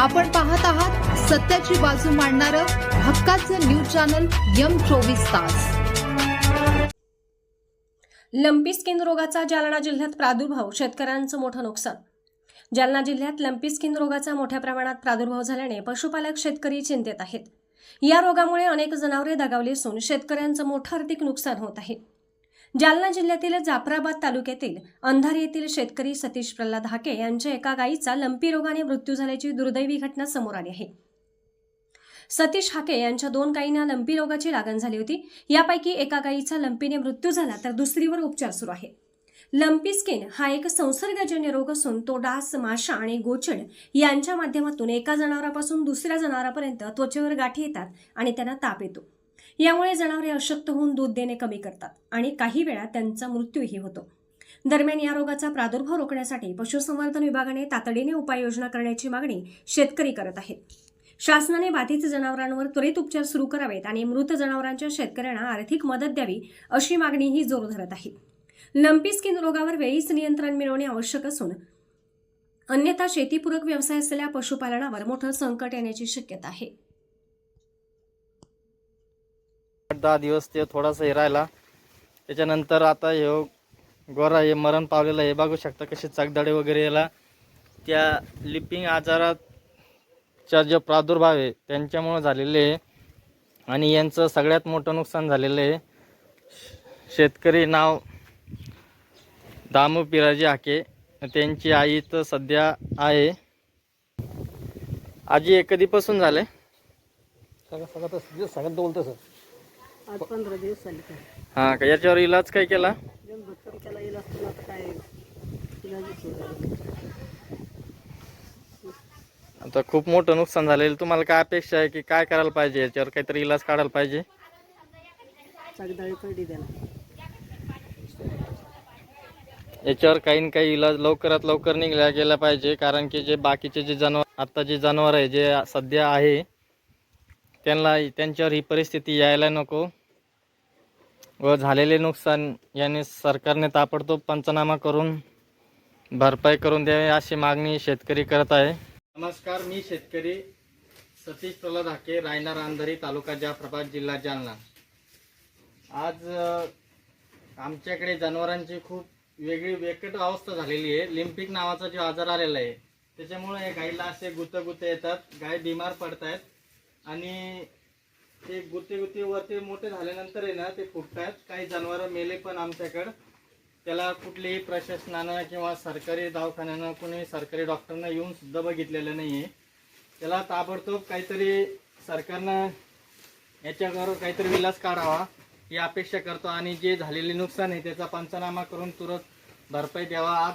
आपण पाहत आहात सत्याची बाजू मांडणारं हक्काचं न्यूज चॅनल यम चोवीस तास. लंपी स्किन रोगाचा जालना जिल्ह्यात प्रादुर्भाव शेतकऱ्यांचं मोठं नुकसान. जालना जिल्ह्यात लंपी स्किन रोगाचा मोठ्या प्रमाणात प्रादुर्भाव झाल्याने पशुपालक शेतकरी चिंतेत आहेत. या रोगामुळे अनेक जनावरे दगावली असून शेतकऱ्यांचं मोठं आर्थिक नुकसान होत आहे. जालना जिल्ह्यातील जाफराबाद तालुक्यातील अंधार येथील शेतकरी सतीश प्रल्हाद हाके यांच्या एका गायीचा लंपी रोगाने मृत्यू झाल्याची दुर्दैवी घटना समोर आली आहे. सतीश हाके यांच्या दोन गायींना लंपी रोगाची लागण झाली होती. यापैकी एका गायीचा लंपीने मृत्यू झाला तर दुसरीवर उपचार सुरू आहे. लंपी स्किन हा एक संसर्गजन्य रोग असून तो डास माशा आणि गोचड यांच्या माध्यमातून एका जनावरापासून दुसऱ्या जनावरापर्यंत त्वचेवर गाठी येतात आणि त्यांना ताप येतो. यामुळे जनावरे अशक्त होऊन दूध देणे कमी करतात आणि काही वेळा त्यांचा मृत्यूही होतो. दरम्यान या रोगाचा प्रादुर्भाव रोखण्यासाठी पशुसंवर्धन विभागाने तातडीने उपाययोजना करण्याची मागणी शेतकरी करत आहेत. शासनाने बाधित जनावरांवर त्वरित उपचार सुरू करावेत आणि मृत जनावरांच्या शेतकऱ्यांना आर्थिक मदत द्यावी अशी मागणीही जोर धरत आहे. लंपी स्किन रोगावर वेळीच नियंत्रण मिळवणे आवश्यक असून अन्यथा शेतीपूरक व्यवसाय असलेल्या पशुपालनावर मोठं संकट येण्याची शक्यता आहे. आठ दहा दिवस ते थोडासा हे राहिला. त्याच्यानंतर आता हे गोरा हे मरण पावलेलं हे बघू शकता कसे चगदाडे वगैरे याला. त्या लिपिंग आजाराचा जो प्रादुर्भाव आहे त्यांच्यामुळं झालेले आहे. आणि यांचं सगळ्यात मोठं नुकसान झालेलं आहे. शेतकरी नाव दामू पिराजी हाके. त्यांची आई तर सध्या आहे. आजी हे कधीपासून झाले? सगळं सगळं सगळ्यात बोलतं सर. आज पंधरा दिवस झाले काय हां का? याच्यावर इलाज काय केला? भक्कम आता काय इलाजच होत आता खूप मोठं नुकसान झालेलं. तुम्हाला काय अपेक्षा आहे की काय करायला पाहिजे? याच्यावर काहीतरी इलाज काढायला पाहिजे? चगदाळी पडली त्याला याच्यावर काही ना काही इलाज लवकरात लवकर निघल्या गेला पाहिजे. कारण की जे बाकीचे जे जनावर आता जे जनावर आहे जे सध्या आहे त्यांना त्यांच्यावर ही परिस्थिती यायला नको. व झालेले नुकसान याने सरकारने ताबडतोब पंचनामा करून भरपाई करून द्यावी अशी मागणी शेतकरी करत आहे. नमस्कार मी शेतकरी सतीश प्रल्हाद हाके रायनार रांधरी तालुका जाफराबाद जिल्हा जालना. आज आमच्याकडे जनावरांची खूप वेगळी वेकट अवस्था झालेली आहे. लिम्पिक नावाचा जो आजार आलेला आहे त्याच्यामुळे गाईला असे गुतगुते येतात गाय बिमार पडत आहेत आणि ते गुत्ते गुत्ते वरती मोठे झाल्यानंतर आहे ना ते फुटतात. काही जनावर मेले पण आमच्याकडं. त्याला कुठलीही प्रशासनानं किंवा सरकारी दवाखान्यानं कुणी सरकारी डॉक्टरनं येऊन सुद्धा बघितलेलं नाही आहे त्याला ताबडतोब काहीतरी सरकारनं याच्यावर काहीतरी विलास काढावा ही अपेक्षा करतो. आणि जे झालेले नुकसान आहे त्याचा पंचनामा करून तुरंत भरपाई द्यावा. आज